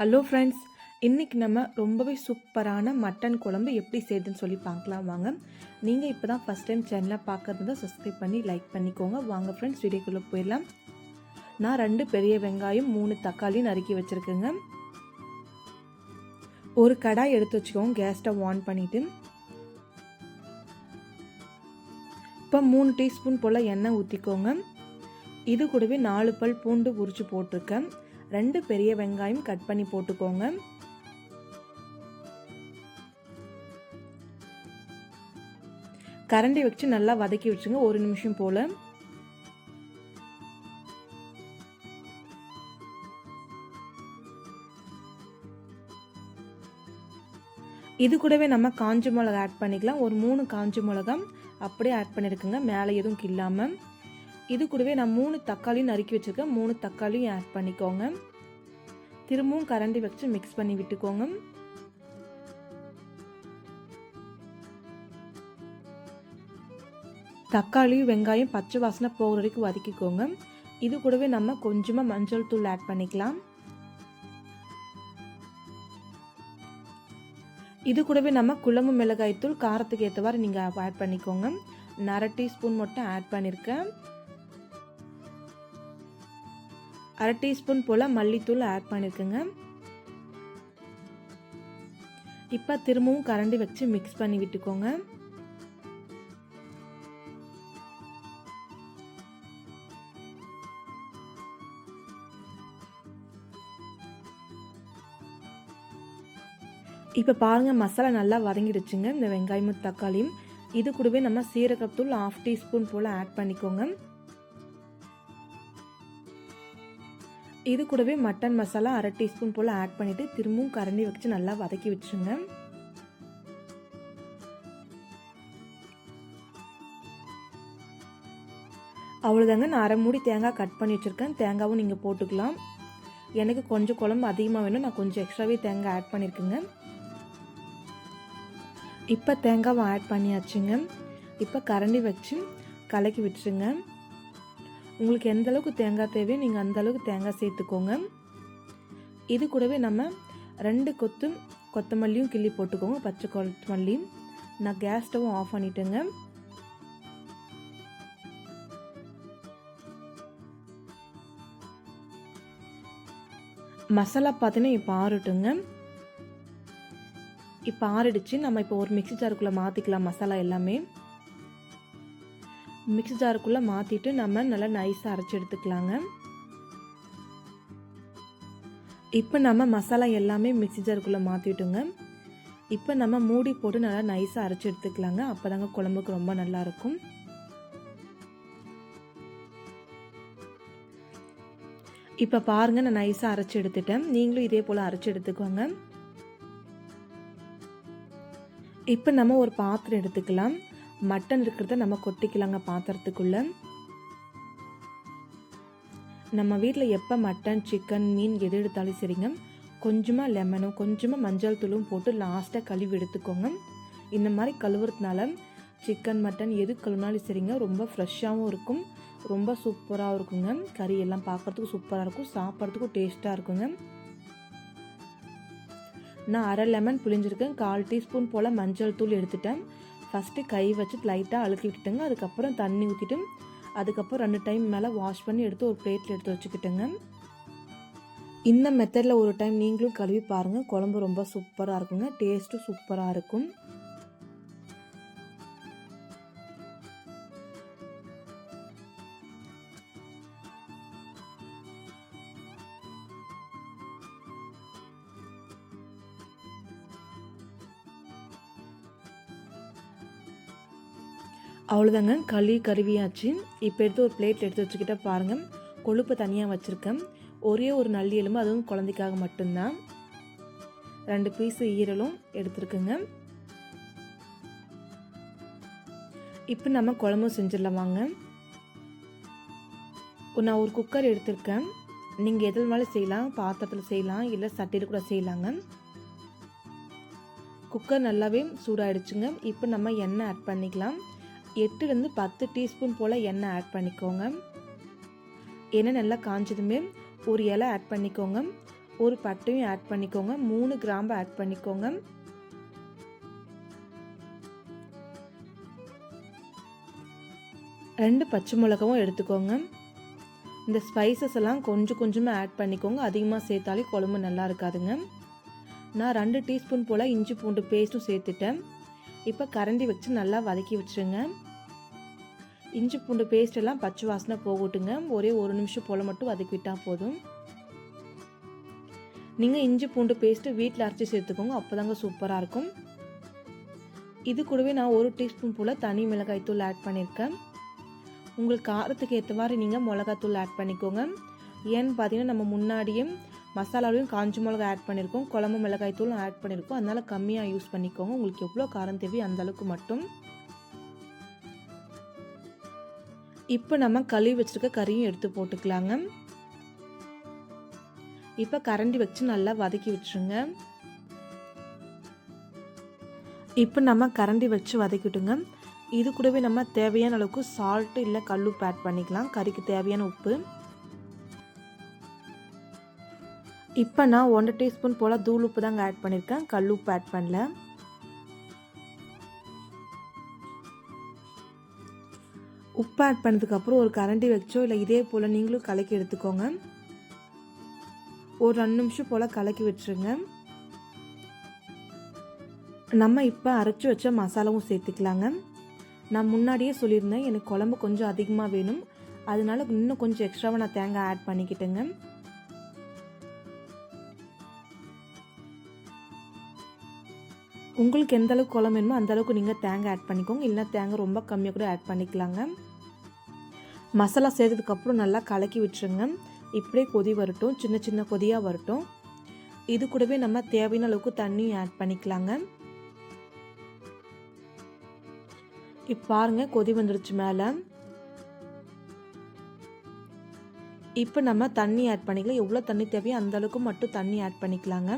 Hello friends இன்றைக்கி நம்ம ரொம்பவே சூப்பரான மட்டன் குழம்பு எப்படி செய்யுதுன்னு சொல்லி பார்க்கலாம் வாங்க. நீங்கள் இப்போ தான் ஃபஸ்ட் டைம் சேனலை பார்க்கறது தான் சப்ஸ்கிரைப் பண்ணி லைக் பண்ணிக்கோங்க. வாங்க ஃப்ரெண்ட்ஸ் வீடியோக்குள்ளே போயிடலாம். நான் ரெண்டு பெரிய வெங்காயம் மூணு தக்காளி நறுக்கி வச்சுருக்கேங்க. ஒரு கடாய் எடுத்து வச்சுக்கோங்க கேஸ் ஸ்டவ் ஆன் பண்ணிவிட்டு இப்போ மூணு டீஸ்பூன் போல் எண்ணெய் ஊற்றிக்கோங்க இது கூடவே நாலு பல் பூண்டு உரிச்சு போட்டிருக்கேன். ரெண்டு பெரிய வெங்காயம் கட் பண்ணி போட்டுக்கோங்க. கரண்டி வச்சு நல்லா வதக்கி வச்சுங்க ஒரு நிமிஷம் போல். இது கூடவே நம்ம காஞ்ச மிளகா ஆட் பண்ணிக்கலாம். ஒரு மூணு காஞ்ச மிளகா அப்படியே ஆட் பண்ணியிருக்குங்க மேலே எதுவும் கில்லாமல் இது கூடவே நான் மூணு தக்காளி நறுக்கி வச்சுருக்கேன். மூணு தக்காளியும் ஆட் பண்ணிக்கோங்க. திரும்பவும் கரண்டி வச்சு மிக்ஸ் பண்ணி விட்டுக்கோங்க. தக்காளி வெங்காயம் பச்சை வாசனை போகிற வரைக்கும் வதக்கிக்கோங்க. இது கூடவே நம்ம கொஞ்சமாக மஞ்சள் தூள் ஆட் பண்ணிக்கலாம். இது கூடவே நம்ம குழம்பு மிளகாய் தூள் காரத்துக்கு ஏற்றவாறு நீங்கள் ஆட் பண்ணிக்கோங்க. நரை டீஸ்பூன் மட்டும் ஆட் பண்ணியிருக்கேன் அரை டீஸ்பூன் போல் மல்லித்தூள் ஆட் பண்ணியிருக்குங்க இப்போ திரும்பவும் கரண்டி வச்சு மிக்ஸ் பண்ணி விட்டுக்கோங்க. இப்போ பாருங்கள் மசாலா நல்லா வதங்கிடுச்சுங்க. இந்த வெங்காயமும் தக்காளியும். இது கூடவே நம்ம சீரகத்தூள் ஆஃப் டீஸ்பூன் போல் ஆட் பண்ணிக்கோங்க. இது கூடவே மட்டன் மசாலா அரை டீஸ்பூன் போல் ஆட் பண்ணிவிட்டு திரும்பவும் கரண்டி வச்சு நல்லா வதக்கி வச்சுருங்க. அவ்வளோதாங்க. நான் அரை மூடி தேங்காய் கட் பண்ணி வச்சுருக்கேன். தேங்காவும் நீங்கள் போட்டுக்கலாம். எனக்கு கொஞ்சம் குழம்பு அதிகமாக வேணும். நான் கொஞ்சம் எக்ஸ்ட்ராவே தேங்காய் ஆட் பண்ணியிருக்கேங்க இப்போ தேங்காவை ஆட் பண்ணியாச்சுங்க. இப்போ கரண்டி வச்சு கலக்கி விட்டுருங்க உங்களுக்கு எந்த அளவுக்கு தேங்காய் தேவையோ நீங்கள் அந்த அளவுக்கு தேங்காய் சேர்த்துக்கோங்க. இது கூடவே நம்ம ரெண்டு கொத்து கொத்தமல்லியும் கிள்ளி போட்டுக்கோங்க பச்சை கொத்தமல்லியும். நான் கேஸ் ஸ்டவ்வும் ஆஃப் பண்ணிட்டேங்க. மசாலா பார்த்தீங்கன்னா இப்போ ஆறட்டுங்க. இப்போ ஆறிடுச்சு. நம்ம இப்போ ஒரு மிக்சி ஜாருக்குள்ளே மாற்றிக்கலாம் மசாலா எல்லாமே. மிக்ஸி ஜாருக்குள்ளே மாற்றிட்டு நம்ம நல்லா நைஸாக அரைச்சி எடுத்துக்கலாங்க. இப்போ நம்ம மசாலா எல்லாமே மிக்ஸி ஜாருக்குள்ளே மாற்றிட்டுங்க இப்போ நம்ம மூடி போட்டு நல்லா நைஸாக அரைச்சி எடுத்துக்கலாங்க. அப்போ தாங்க குழம்புக்கு ரொம்ப நல்லாயிருக்கும் இப்போ பாருங்கள் நான் நைஸாக அரைச்சி எடுத்துட்டேன். நீங்களும் இதே போல் அரைச்சி எடுத்துக்கோங்க. இப்போ நம்ம ஒரு பாத்திரம் எடுத்துக்கலாம். மட்டன் இருக்கிறத நம்ம கொட்டிக்கலாங்க பாத்திரத்துக்குள்ளே. நம்ம வீட்டில் எப்போ மட்டன் சிக்கன் மீன் எது எடுத்தாலும் சரிங்க. கொஞ்சமாக லெமனும் கொஞ்சமாக மஞ்சள் தூளும் போட்டு லாஸ்ட்டாக கழுவி எடுத்துக்கோங்க. இந்த மாதிரி கழுவுறதுனால சிக்கன் மட்டன் எது கழுவினாலும் சரிங்க. ரொம்ப ஃப்ரெஷ்ஷாகவும் இருக்கும். ரொம்ப சூப்பராகவும் இருக்குங்க. கறி எல்லாம் பார்க்குறதுக்கும் சூப்பராக இருக்கும். சாப்பிட்றதுக்கும் டேஸ்ட்டாக இருக்குங்க. நான் அரை லெமன் புளிஞ்சிருக்கேன் கால் டீஸ்பூன் போல் மஞ்சள் தூள் எடுத்துட்டேன். ஃபஸ்ட்டு கை வச்சு லைட்டாக அழுத்தி விட்டுட்டுங்க. அதுக்கப்புறம் தண்ணி ஊற்றிட்டு அதுக்கப்புறம் ரெண்டு டைம் மேலே வாஷ் பண்ணி எடுத்து ஒரு பிளேட்டில் எடுத்து வச்சுக்கிட்டுங்க. இந்த மெத்தடில் ஒரு டைம் நீங்களும் கழுவி பாருங்கள் குழம்பு ரொம்ப சூப்பராக இருக்குங்க. டேஸ்ட்டும் சூப்பராக இருக்கும். அவ்வளோதாங்க களி கருவியாச்சு இப்போ எடுத்து ஒரு பிளேட் எடுத்து வச்சுக்கிட்ட பாருங்கள் கொழுப்பு தனியாக வச்சுருக்கேன். ஒரே ஒரு நல்லி எலும்பு அதுவும் குழந்தைக்காக மட்டும்தான். ரெண்டு பீஸு ஈரலும் எடுத்துருக்குங்க. இப்போ நம்ம குழம்பு செஞ்சிடலாம் வாங்க. நான் ஒரு குக்கர் எடுத்திருக்கேன். நீங்கள் எதில் மேலே செய்யலாம். பாத்திரத்தில் செய்யலாம். இல்லை சட்டையில் கூட செய்யலாங்க. குக்கர் நல்லாவே சூடாகிடுச்சுங்க இப்போ நம்ம எண்ணெய் ஆட் பண்ணிக்கலாம். எட்டுலேருந்து பத்து டீஸ்பூன் போல் எண்ணெய் ஆட் பண்ணிக்கோங்க. எண்ணெய் நல்லா காஞ்சதுமே ஒரு இலை ஆட் பண்ணிக்கோங்க. ஒரு பட்டையும் ஆட் பண்ணிக்கோங்க. மூணு கிராம்பு ஆட் பண்ணிக்கோங்க. ரெண்டு பச்சை மிளகாவும் எடுத்துக்கோங்க. இந்த ஸ்பைசஸ் எல்லாம் கொஞ்சம் கொஞ்சமாக ஆட் பண்ணிக்கோங்க. அதிகமாக சேர்த்தாலே குழம்பு நல்லா இருக்காதுங்க. நான் ரெண்டு டீஸ்பூன் போல் இஞ்சி பூண்டு பேஸ்ட்டும் சேர்த்துட்டேன். இப்போ கரண்டி வச்சு நல்லா வதக்கி வச்சுருங்க. இஞ்சி பூண்டு பேஸ்ட் எல்லாம் பச்சை வாசனை போகட்டுங்க. ஒரே ஒரு நிமிஷம் போல் மட்டும் வதக்கி விட்டால் போதும். நீங்கள் இஞ்சி பூண்டு பேஸ்ட்டு வீட்டில் அரைச்சி சேர்த்துக்கோங்க. அப்போ தாங்க சூப்பராக இருக்கும். இது கூடவே நான் ஒரு டீஸ்பூன் போல் தனி மிளகாய் தூள் ஆட் பண்ணியிருக்கேன் உங்களுக்கு காரத்துக்கு ஏற்ற மாதிரி நீங்கள் மிளகாத்தூள் ஆட் பண்ணிக்கோங்க. ஏன்னு பார்த்தீங்கன்னா நம்ம முன்னாடியும் மசாலாவையும் காஞ்சி மிளகா ஆட் பண்ணியிருக்கோம் குழம்பு மிளகாய் தூளும் ஆட் பண்ணியிருக்கோம் அதனால் கம்மியாக யூஸ் பண்ணிக்கோங்க. உங்களுக்கு எவ்வளோ காரம் தேவையோ அந்த அளவுக்கு மட்டும். இப்போ நம்ம கழுவி வச்சுருக்க கறியும் எடுத்து போட்டுக்கலாங்க. இப்போ கரண்டி வச்சு நல்லா வதக்கி விட்டுருங்க. இப்போ நம்ம கரண்டி வச்சு வதக்கிட்டுங்க. இது கூடவே நம்ம தேவையான அளவுக்கு சால்ட்டு இல்லை கல்லுப்பு ஆட் பண்ணிக்கலாம். கறிக்கு தேவையான உப்பு. இப்போ நான் ஒன்றரை டீஸ்பூன் போல் தூள் உப்பு தாங்க ஆட் பண்ணியிருக்கேன். கல் உப்பு ஆட் பண்ணல. உப்பு ஆட் பண்ணதுக்கப்புறம் ஒரு கரண்டி வச்சோ இல்லை இதே போல் நீங்களும் கலக்கி எடுத்துக்கோங்க. ஒரு ரெண்டு நிமிஷம் போல் கலக்கி வச்சுருங்க நம்ம இப்போ அரைச்சி வச்ச மசாலாவும் சேர்த்துக்கலாங்க. நான் முன்னாடியே சொல்லியிருந்தேன் எனக்கு குழம்பு கொஞ்சம் அதிகமாக வேணும். அதனால இன்னும் கொஞ்சம் எக்ஸ்ட்ராவாக நான் தேங்காய் ஆட் பண்ணிக்கிட்டேங்க. உங்களுக்கு எந்த அளவுக்கு குளம் வேணுமோ அந்த அளவுக்கு நீங்கள் தேங்காய் ஆட் பண்ணிக்கோங்க. இல்லைனா தேங்காய் ரொம்ப கம்மியாக கூட ஆட் பண்ணிக்கலாங்க. மசாலா சேர்த்ததுக்கப்புறம் நல்லா கலக்கி விட்டுருங்க. இப்படியே கொதி வரட்டும். சின்ன சின்ன கொதியாக வரட்டும். இது கூடவே நம்ம தேவையான அளவுக்கு தண்ணியும் ஆட் பண்ணிக்கலாங்க. இப்போ பாருங்க கொதி வந்துடுச்சு மேலே. இப்போ நம்ம தண்ணி ஆட் பண்ணிக்கலாம். எவ்வளோ தண்ணி தேவையோ அந்தளவுக்கு மட்டும் தண்ணி ஆட் பண்ணிக்கலாங்க.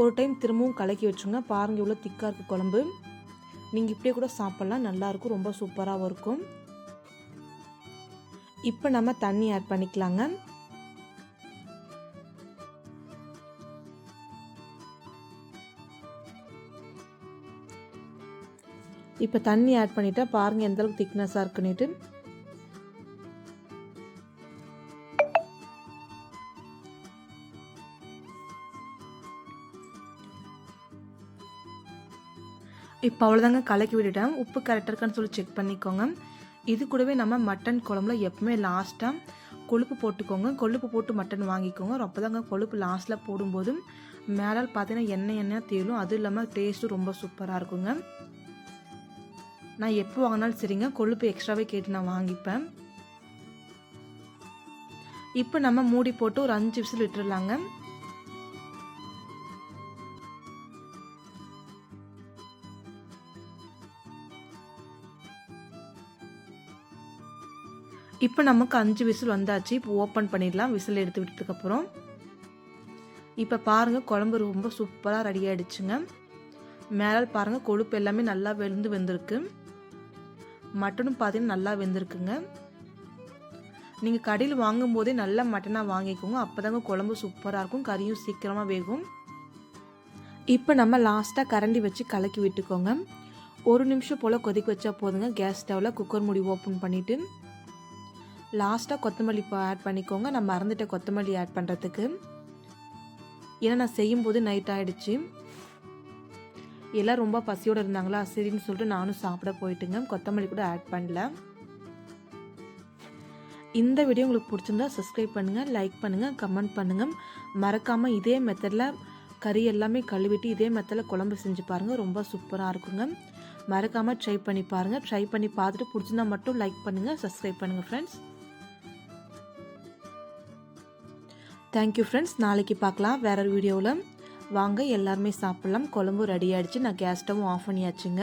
ஒரு டைம் திரும்பவும் கலக்கி வச்சுங்க பாருங்கள் எவ்வளோ திக்காக இருக்குது குழம்பு. நீங்கள் இப்படியே கூட சாப்பிட்லாம். நல்லாயிருக்கும் ரொம்ப சூப்பராகவும் இருக்கும். இப்போ நம்ம தண்ணி ஆட் பண்ணிக்கலாங்க. இப்போ தண்ணி ஆட் பண்ணிட்டா பாருங்கள் எந்த அளவுக்கு திக்னஸாக இருக்குன்னுட்டு. இப்போ அவ்வளோதாங்க கலக்கி விட்டுட்டேன். உப்பு கரெக்டாக இருக்கான்னு சொல்லி செக் பண்ணிக்கோங்க. இது கூடவே நம்ம மட்டன் குழம்புல எப்பவுமே லாஸ்ட்டாக கொழுப்பு போட்டுக்கோங்க. கொழுப்பு போட்டு மட்டன் வாங்கிக்கோங்க. அப்போ தாங்க கொழுப்பு லாஸ்ட்டில் போடும்போது மேலால் பார்த்தீங்கன்னா எண்ணெய் எண்ணெய் தேலும் அதுவும் இல்லாமல் டேஸ்ட்டும் ரொம்ப சூப்பராக இருக்குங்க. நான் எப்போ வாங்கினாலும் சரிங்க. கொழுப்பு எக்ஸ்ட்ராவே கேட்டு நான் வாங்கிப்பேன். இப்போ நம்ம மூடி போட்டு ஒரு அஞ்சு விசில் விட்டுடலாங்க இப்போ நமக்கு அஞ்சு விசில் வந்தாச்சு. இப்போ ஓப்பன் பண்ணிடலாம். விசில் எடுத்து விட்டதுக்கப்புறம் இப்போ பாருங்கள் குழம்பு ரொம்ப சூப்பராக ரெடி ஆகிடுச்சுங்க மேலால் பாருங்கள் கொழுப்பு எல்லாமே நல்லா வெந்து வெந்திருக்கு. மட்டனும் பார்த்தீங்கன்னா நல்லா வெந்திருக்குங்க. நீங்கள் கடையில் வாங்கும்போதே நல்லா மட்டனாக வாங்கிக்கோங்க. அப்போ தாங்க குழம்பு சூப்பராக இருக்கும். கறியும் சீக்கிரமாக வேகும். இப்போ நம்ம லாஸ்ட்டாக கரண்டி வச்சு கலக்கி விட்டுக்கோங்க. ஒரு நிமிஷம் போல் கொதிக்க வச்சா போதுங்க. கேஸ் ஸ்டவ்வில் குக்கர் முடி ஓப்பன் பண்ணிவிட்டு லாஸ்ட்டாக கொத்தமல்லி ஆட் பண்ணிக்கோங்க. நான் மறந்துட்டேன் கொத்தமல்லி ஆட் பண்ணுறதுக்கு ஏன்னா நான் செய்யும்போது நைட் ஆகிடுச்சு எல்லாம் ரொம்ப பசியோடு இருந்தாங்களா? சரின்னு சொல்லிட்டு நானும் சாப்பிட போயிட்டுங்க. கொத்தமல்லி கூட ஆட் பண்ணல. இந்த வீடியோ உங்களுக்கு பிடிச்சிருந்தா சப்ஸ்கிரைப் பண்ணுங்கள் லைக் பண்ணுங்கள் கமெண்ட் பண்ணுங்கள் மறக்காமல் இதே மெத்தடில் கறி எல்லாமே கழுவிட்டு இதே மெத்தடில் குழம்பு செஞ்சு பாருங்கள் ரொம்ப சூப்பராக இருக்குங்க. மறக்காமல் ட்ரை பண்ணி பாருங்கள் ட்ரை பண்ணி பார்த்துட்டு பிடிச்சிருந்தா மட்டும் லைக் பண்ணுங்கள் சப்ஸ்கிரைப் பண்ணுங்கள் ஃப்ரெண்ட்ஸ் தேங்க்யூ ஃப்ரெண்ட்ஸ் நாளைக்கு பார்க்கலாம். வேற ஒரு வீடியோவில். வாங்க எல்லாருமே சாப்பிட்லாம். குழம்பு ரெடி ஆகிடுச்சு நான் கேஸ் ஸ்டவ் ஆஃப் பண்ணியாச்சுங்க.